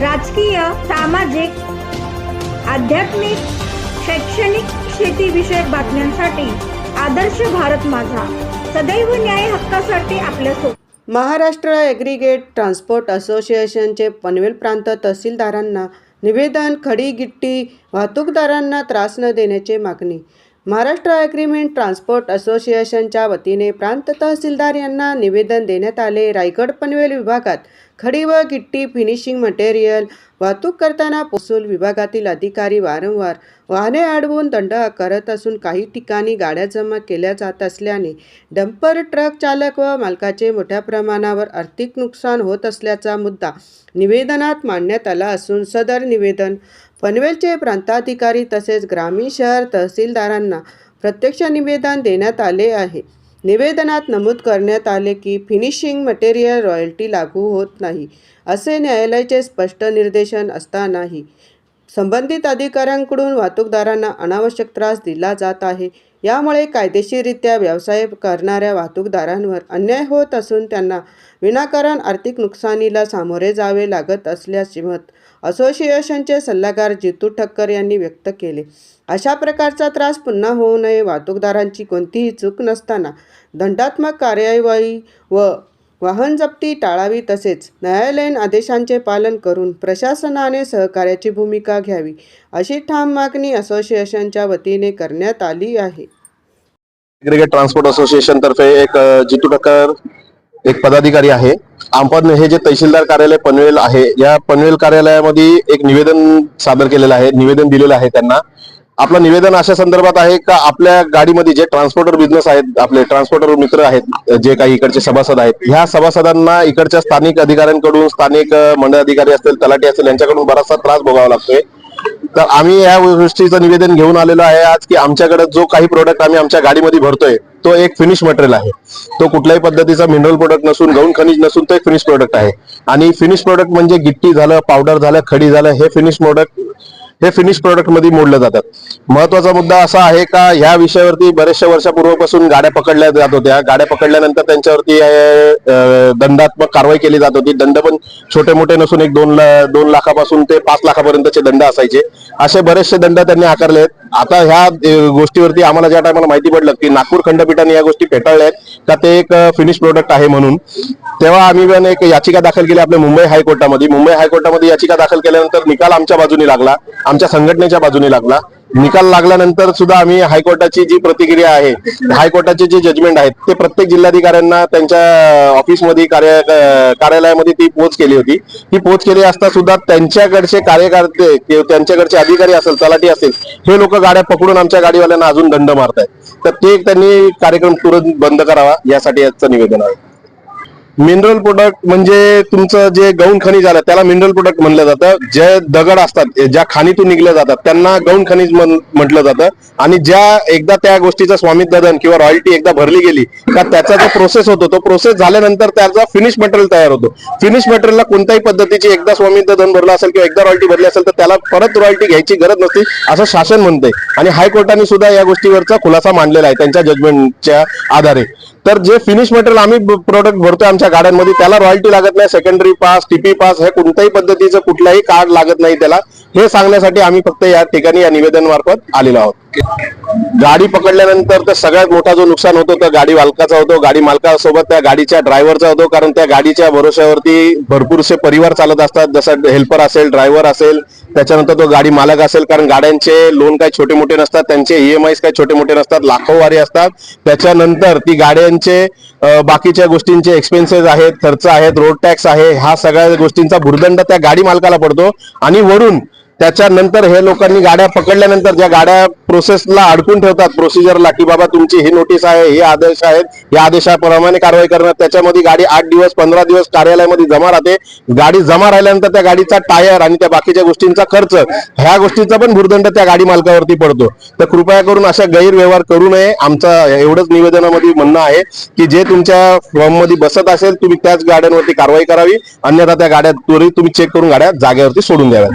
राजकीय सामाजिक आध्यात्मिक शैक्षणिक शेतीविषयक बातम्यांसाठी आदर्श भारत माझा. सदैव न्याय हक्कासाठी आपल्यासोबत महाराष्ट्र ॲग्रिगेट ट्रान्सपोर्ट असोसिएशनचे पनवेल प्रांत तहसीलदारांना निवेदन खडी गिट्टी वाहतूकदारांना त्रास न देण्याची मागणी. महाराष्ट्र ॲग्रीमेंट ट्रान्सपोर्ट असोसिएशनच्या वतीने प्रांत तहसीलदार यांना निवेदन देण्यात आले. रायगड पनवेल विभागात खडी व गिट्टी फिनिशिंग मटेरियल वाहतूक करताना पोसूल विभागातील अधिकारी वारंवार वाहने अडवून दंड करत असून काही ठिकाणी गाड्या जमा केल्या जात असल्याने डंपर ट्रक चालक व मालकाचे मोठ्या प्रमाणावर आर्थिक नुकसान होत असल्याचा मुद्दा निवेदनात मांडण्यात आला असून सदर निवेदन पनवेलचे प्रांताधिकारी तसेच ग्रामीण शहर तहसीलदारांना प्रत्यक्ष निवेदन देण्यात आले आहे. निवेदनात नमूद करण्यात आले की फिनिशिंग मटेरियल रॉयल्टी लागू होत नाही असे न्यायालयाचे स्पष्ट निर्देशन असतानाही संबंधित अधिकाऱ्यांकडून वाहतूकदारांना अनावश्यक त्रास दिला जात आहे. यामुळे कायदेशीररित्या व्यवसाय करणाऱ्या वाहतूकदारांवर अन्याय होत असून त्यांना विनाकारण आर्थिक नुकसानीला सामोरे जावे लागत असल्याचे मत असोसिएशनचे सल्लागार जितू ठक्कर यांनी व्यक्त केले. अशा प्रकारचा त्रास पुन्हा होऊ नये. वाहतूकदारांची कोणतीही चूक नसताना दंडात्मक कार्यवाही व वाहन जप्ती टाळावी तसेच न्यायालयीन आदेशांचे पालन करून प्रशासनाने सहकार्याची भूमिका घ्यावी अशी ठाम मागणी असोसिएशनच्या वतीने करण्यात आली आहे. क्रिकेट ट्रान्सपोर्ट असोसिएशन तर्फे एक जितू टक्कर एक पदाधिकारी आहे. आपण हे जे तहसीलदार कार्यालय पनवेल आहे या पनवेल कार्यालयामध्ये एक निवेदन सादर केलेलं आहे निवेदन दिलेलं आहे त्यांना. आपलं निवेदन अशा संदर्भात आहे का आपल्या गाडीमध्ये जे ट्रान्सपोर्टर बिझनेस आहेत आपले ट्रान्सपोर्टर मित्र आहेत जे काही इकडचे सभासद आहेत ह्या सभासदांना इकडच्या स्थानिक अधिकाऱ्यांकडून स्थानिक मंडळ अधिकारी असतील तलाठी असतील यांच्याकडून बराचसा त्रास भोगावा लागतोय. तर आम्ही या गोष्टीचं निवेदन घेऊन आलेलो आहे आज की आमच्याकडे जो काही प्रोडक्ट आम्ही आमच्या गाडीमध्ये भरतोय तो एक फिनिश मटेरियल आहे. तो कुठल्याही पद्धतीचा मिनरल प्रोडक्ट नसून गौण खनिज नसून तो एक फिनिश प्रोडक्ट आहे. आणि फिनिश प्रोडक्ट म्हणजे गिट्टी झालं पावडर झालं खडी झालं हे फिनिश प्रोडक्ट हे फिनिश प्रोडक्टमध्ये मोडले जातात. महत्त्वाचा मुद्दा असा आहे का ह्या विषयावरती बरेचशा वर्षापूर्वीपासून गाड्या पकडल्या जात होत्या. गाड्या पकडल्यानंतर त्यांच्यावरती दंडात्मक कारवाई केली जात होती. दंड पण छोटे मोठे नसून एक दोन ला- दोन लाखापासून ते पाच लाखापर्यंतचे दंड असायचे. असे बरेचसे दंड त्यांनी आकारले आहेत आता ह्या गोष्टीवरती आम्हाला ज्या टायमाला माहिती पडलं की नागपूर खंडपीठाने या गोष्टी फेटाळल्या आहेत का ते एक फिनिश प्रोडक्ट आहे म्हणून. तेव्हा आम्ही पण एक याचिका दाखल केली आपल्या मुंबई हायकोर्टामध्ये. मुंबई हायकोर्टामध्ये याचिका दाखल केल्यानंतर निकाल आमच्या बाजूने लागला आमच्या संघटनेच्या बाजूने लागला. निकाल लागल्यानंतर सुद्धा आम्ही हायकोर्टाची जी प्रतिक्रिया आहे हायकोर्टाचे जे जजमेंट आहेत ते प्रत्येक जिल्हाधिकाऱ्यांना त्यांच्या ऑफिसमध्ये कार्य कार्यालयामध्ये ती पोच केली होती. ती पोच केली असता सुद्धा त्यांच्याकडचे कार्यकर्ते त्यांच्याकडचे अधिकारी असेल तलाठी असेल हे लोक गाड्या पकडून आमच्या गाडीवाल्यांना अजून दंड मारतायत. तर ते त्यांनी कार्यक्रम तुरंत बंद करावा यासाठी याचं निवेदन आहे. मिनरल प्रोडक्ट म्हणजे तुमचं जे गौण खनिज आलं त्याला मिनरल प्रोडक्ट म्हणलं जातं. जे दगड असतात ज्या खाणीतून निघल्या जातात त्यांना गौण खनिज म्हण- म्हटलं जातं. आणि ज्या एकदा त्या गोष्टीचं स्वामित्व धन किंवा रॉयल्टी एकदा भरली गेली का त्याचा जो प्रोसेस होतो तो प्रोसेस झाल्यानंतर त्याचा फिनिश मटेरियल तयार होतो. फिनिश मटेरियलला कोणत्याही पद्धतीची एकदा स्वामित्वधन भरलं असेल किंवा एकदा रॉयल्टी भरली असेल तर त्याला परत रॉयल्टी घ्यायची गरज नसते असं शासन म्हणतंय. आणि हायकोर्टाने सुद्धा या गोष्टीवरचा खुलासा मांडलेला आहे त्यांच्या जजमेंटच्या आधारे. तर जे फिनिश मटेरियल आम्ही प्रोडक्ट भरतोय आमच्या गाड्यांमध्ये त्याला रॉयल्टी लागत नाही सेकंडरी पास टीपी पास हे कोणत्याही पद्धतीचं कुठलाही कार्ड लागत नाही त्याला. हे सांगण्यासाठी आम्ही फक्त या ठिकाणी या निवेदन मार्फत आलेलो आहोत. गाडी पकडल्यानंतर तर सगळ्यात मोठा जो नुकसान होतो तो गाडी मालकाचा होतो. गाडी मालकासोबत त्या गाडीच्या ड्रायव्हरचा होतो कारण त्या गाडीच्या भरोश्यावरती भरपूरसे परिवार चालत असतात. जसं हेल्पर असेल ड्रायव्हर असेल त्याच्यानंतर तो गाडी मालक असेल कारण गाड्यांचे लोन काही छोटे मोठे नसतात त्यांचे ईएमआय काही छोटे मोठे नसतात लाखो वारी असतात. त्याच्यानंतर ती गाड्यांचे बाकीच्या गोष्टींचे एक्सपेन्सेस आहेत खर्च आहेत रोड टॅक्स आहे हा सगळ्या गोष्टींचा भुर्दंड त्या गाडी मालकाला पडतो. आणि वरून त्याच्यानंतर हे लोकांनी गाड्या पकडल्यानंतर ज्या गाड्या प्रोसेसला अडकून ठेवतात प्रोसिजरला की बाबा तुमची ही नोटीस आहे हे आदेश आहेत या आदेशाप्रमाणे कारवाई करणार. त्याच्यामध्ये गाडी आठ दिवस पंधरा दिवस कार्यालयामध्ये जमा राहते. गाडी जमा राहिल्यानंतर त्या गाडीचा टायर आणि त्या बाकीच्या गोष्टींचा खर्च ह्या गोष्टीचा पण भूर्दंड त्या गाडी मालकावरती पडतो. तर कृपया करून अशा गैरव्यवहार करू नये. आमचं एवढंच निवेदनामध्ये म्हणणं आहे की जे तुमच्या फॉर्ममध्ये बसत असेल तुम्ही त्याच गाड्यांवरती कारवाई करावी. अन्यथा त्या गाड्या त्वरित तुम्ही चेक करून गाड्या जागेवरती सोडून द्याव्या